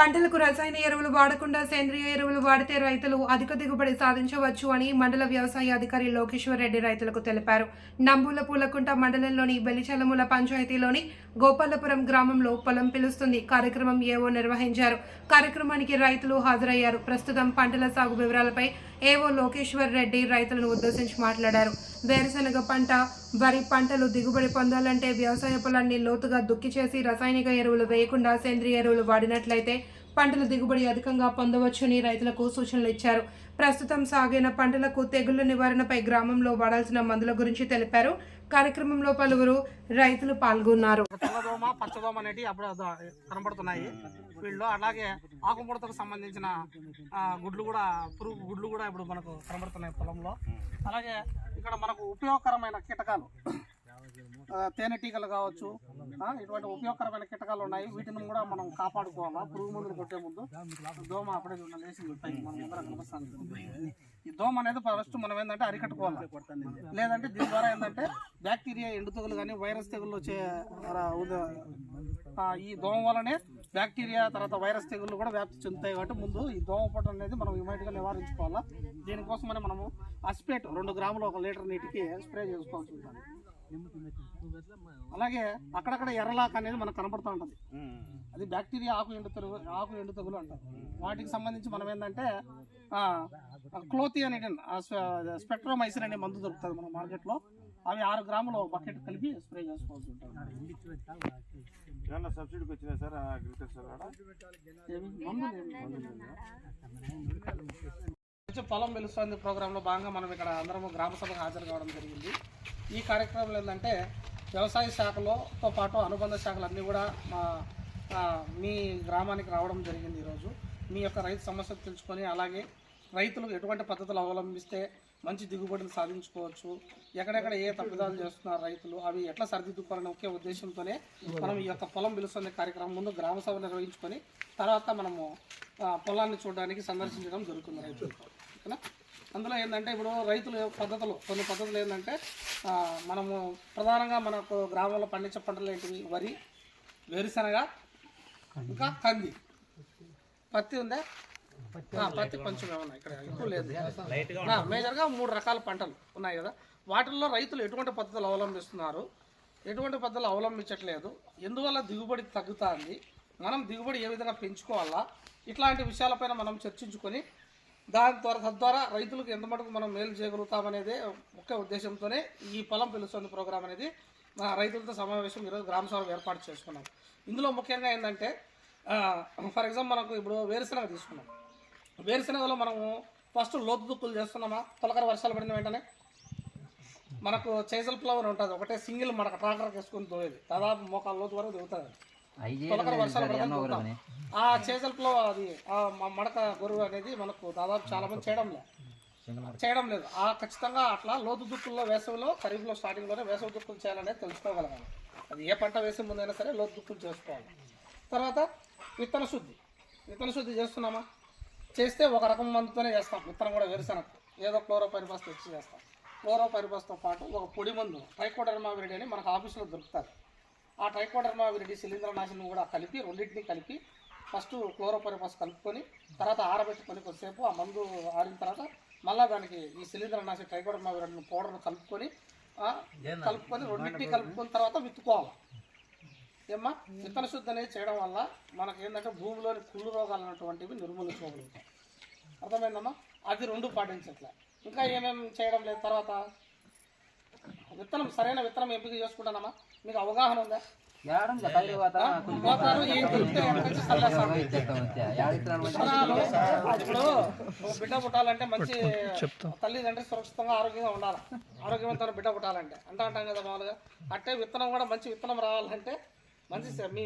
పంటలకు రసాయన ఎరువులు వాడకుండా సేంద్రియ ఎరువులు వాడితే రైతులు అధిక దిగుబడి సాధించవచ్చు అని మండల వ్యవసాయ అధికారి లోకేశ్వర్ రెడ్డి రైతులకు తెలిపారు. నంబుల పూలకుంట మండలంలోని బెలిచలముల పంచాయతీలోని గోపాలపురం గ్రామంలో పొలం పిలుస్తుంది. కార్యక్రమం ఏవో నిర్వహించారు. కార్యక్రమానికి రైతులు హాజరయ్యారు. ప్రస్తుతం పంటల సాగు వివరాలపై ఏవో లోకేశ్వర్ రెడ్డి రైతులను ఉద్దేశించి మాట్లాడారు. వేరుశనగ పంట వరి పంటలు దిగుబడి పొందాలంటే వ్యవసాయ పొలాన్ని లోతుగా దుక్కి చేసి రసాయనిక ఎరువులు వేయకుండా సేంద్రియ ఎరువులు వాడినట్లయితే పంటల దిగుబడి అధికంగా పొందవచ్చని రైతులకు సూచనలు ఇచ్చారు. ప్రస్తుతం సాగైన పంటలకు తెగుళ్ళ నివారణపై గ్రామంలో వాడాల్సిన మందుల గురించి తెలిపారు. కార్యక్రమంలో పలువురు రైతులు పాల్గొన్నారు. తెల్లదోమ పచ్చదోమ అనేటివి అప్పుడు కనబడుతున్నాయి వీళ్ళు అలాగే ఆకుముడతకు సంబంధించిన గుడ్లు కూడా పురుగు గుడ్లు కూడా ఇప్పుడు మనకు కనబడుతున్నాయి పొలంలో. అలాగే ఇక్కడ మనకు ఉపయోగకరమైన కీటకాలు తేనెటీగలు కావచ్చు ఇటువంటి ఉపయోగకరమైన కీటకాలు ఉన్నాయి. వీటిని కూడా మనం కాపాడుకోవాలా? పురుగు మందులు కొట్టే ముందు. దోమ అప్పుడే చూడండి లేచింది పైకి ఈ దోమ అనేది ఫస్ట్ మనం ఏంటంటే అరికట్టుకోవాలి. లేదంటే దీని ద్వారా ఏంటంటే బ్యాక్టీరియా ఎండు తెగులు కానీ వైరస్ తెగులు వచ్చే ఈ దోమ వల్లనే బ్యాక్టీరియా తర్వాత వైరస్ తెగులు కూడా వ్యాప్తి చెందుతాయి కాబట్టి ముందు ఈ దోమ పొట్ట అనేది మనం ఇమీడియట్గా నివారించుకోవాలా. దీనికోసమని మనము అస్పేట్ రెండు గ్రాములు ఒక లీటర్ నీటికి స్ప్రే చేసుకోవాల్సి ఉంటుంది. అలాగే అక్కడక్కడ ఎర్రలాక్ అనేది మనకు కనపడుతూ ఉంటుంది. అది బ్యాక్టీరియా ఆకు ఎండు తెగులు ఆకు ఎండు తెగులు అంటారు. వాటికి సంబంధించి మనం ఏంటంటే క్లోతి అనే స్పెక్ట్రోమైసిన్ అనే మందు దొరుకుతుంది మన మార్కెట్లో. అవి ఆరు గ్రాములు బకెట్ కలిపి స్ప్రే చేసుకోవాల్సి ఉంటుంది. సబ్సిడీకి సార్ అగ్రికల్చర్ పొలం వెలుస్తుంది ప్రోగ్రాంలో భాగంగా మనం ఇక్కడ అందరం గ్రామ సభకు హాజరు కావడం జరిగింది. ఈ కార్యక్రమంలో ఏంటంటే వ్యవసాయ శాఖలోతో పాటు అనుబంధ శాఖలన్నీ కూడా మా మీ గ్రామానికి రావడం జరిగింది ఈరోజు. మీ యొక్క రైతు సమస్యలు తెలుసుకొని అలాగే రైతులు ఎటువంటి పద్ధతులు అవలంబిస్తే మంచి దిగుబడిని సాధించుకోవచ్చు? ఎక్కడెక్కడ ఏ తప్పిదాలు చేస్తున్నారు రైతులు? అవి ఎట్లా సరిదిద్దుకోవాలనే ఒకే ఉద్దేశంతోనే మనం ఈ యొక్క పొలం పిలుస్తుంది కార్యక్రమం ముందు గ్రామ సభ నిర్వహించుకొని తర్వాత మనము పొలాన్ని చూడడానికి సందర్శించడం జరుగుతుంది రైతులు. ఓకేనా? అందులో ఏంటంటే ఇప్పుడు రైతుల పద్ధతులు కొన్ని పద్ధతులు ఏంటంటే మనము ప్రధానంగా మనకు గ్రామంలో పండించే పంటలు ఏంటివి? వరి వేరుశనగ ఇంకా కంది. పత్తి ఉందా? పత్తి కొంచెం ఏమన్నా ఇక్కడ ఎక్కువ లేదు. మేజర్గా మూడు రకాల పంటలు ఉన్నాయి కదా. వాటిల్లో రైతులు ఎటువంటి పద్ధతులు అవలంబిస్తున్నారు? ఎటువంటి పద్ధతులు అవలంబించట్లేదు? ఎందువల్ల దిగుబడి తగ్గుతుంది? మనం దిగుబడి ఏ విధంగా పెంచుకోవాలా? ఇట్లాంటి విషయాలపైన మనం చర్చించుకొని దాని ద్వారా తద్వారా రైతులకు ఎంత మటుకు మనం మేలు చేయగలుగుతామనేదే ముఖ్య ఉద్దేశంతోనే ఈ పొలం పిలుస్తుంది ప్రోగ్రాం అనేది. రైతులతో సమావేశం ఈరోజు గ్రామ సభ ఏర్పాటు చేసుకున్నాం. ఇందులో ముఖ్యంగా ఏంటంటే ఫర్ ఎగ్జాంపుల్ మనకు ఇప్పుడు వేరుశనగ తీసుకున్నాం. వేరుశనగలో మనము ఫస్ట్ లోతు దుక్కులు చేస్తున్నామా? తొలకర వర్షాలు పడిన వెంటనే మనకు చేసల్ ఫ్లవర్ ఉంటుంది. ఒకటే సింగిల్ మనకు ట్రాక్టర్ వేసుకొని దోయేది దాదాపు మోకాల లోతు వరకు దిగుతుంది తొలకర వర్షాలు పడతాం దొరుకుతాం. ఆ చేసల్ ఫ్లవర్ అది ఆ మడక గొరువు అనేది మనకు దాదాపు చాలా మంది చేయడం లేదు. చేయడం లేదు. ఆ ఖచ్చితంగా అట్లా లోతు దుక్కుల్లో వేసవిలో ఖరీఫ్లో స్టార్టింగ్లోనే వేసవి దుక్కులు చేయాలనేది తెలుసుకోగలగాలి. అది ఏ పంట వేసే ముందైనా సరే లోతు దుక్కులు చేసుకోవాలి. తర్వాత విత్తన శుద్ధి. విత్తన శుద్ధి చేస్తున్నామా? చేస్తే ఒక రకం మందుతోనే చేస్తాం. విత్తనం కూడా వేరుశనగ. ఏదో క్లోరోపైరిపాస్ తెచ్చి చేస్తాం. క్లోరోపైరిపాస్తో పాటు ఒక పొడి మందు ట్రైకోడర్మా విరిడి అని మనకు ఆఫీస్లో దొరుకుతుంది. ఆ ట్రైకోడర్మా విరిడి శిలీంద్రనాశనం కూడా కలిపి రెండింటిని కలిపి ఫస్ట్ క్లోరోపైరిపాస్ కలుపుకొని తర్వాత ఆరబెట్టుకొని కొద్దిసేపు ఆ మందు ఆరిన తర్వాత మళ్ళీ దానికి ఈ శిలీంద్రనాశి ట్రైకోడర్మా విరిడిని పౌడర్ కలుపుకొని కలుపుకొని రెండింటిని కలుపుకున్న తర్వాత విత్తుకోవాలి. ఏమ్మా? విత్తన శుద్ధి అనేది చేయడం వల్ల మనకి ఏంటంటే భూమిలోని కుళ్ళు రోగాలు అనేటువంటివి నిర్మూలించుకోగలుగుతాం అర్థమైందమ్మా? అది రెండు పాటించట్లే. ఇంకా ఏమేమి చేయడం లేదు తర్వాత? విత్తనం సరైన విత్తనం ఎంపిక చేసుకుంటానమ్మా. మీకు అవగాహన ఉందా? ఇప్పుడు బిడ్డ పుట్టాలంటే మంచి తల్లిదండ్రి సురక్షితంగా ఆరోగ్యంగా ఉండాలి. ఆరోగ్యవంతమైన బిడ్డ పుట్టాలంటే. అంటా అంటాం కదా మామూలుగా. అట్టే విత్తనం కూడా మంచి విత్తనం రావాలంటే మంచి స- మీ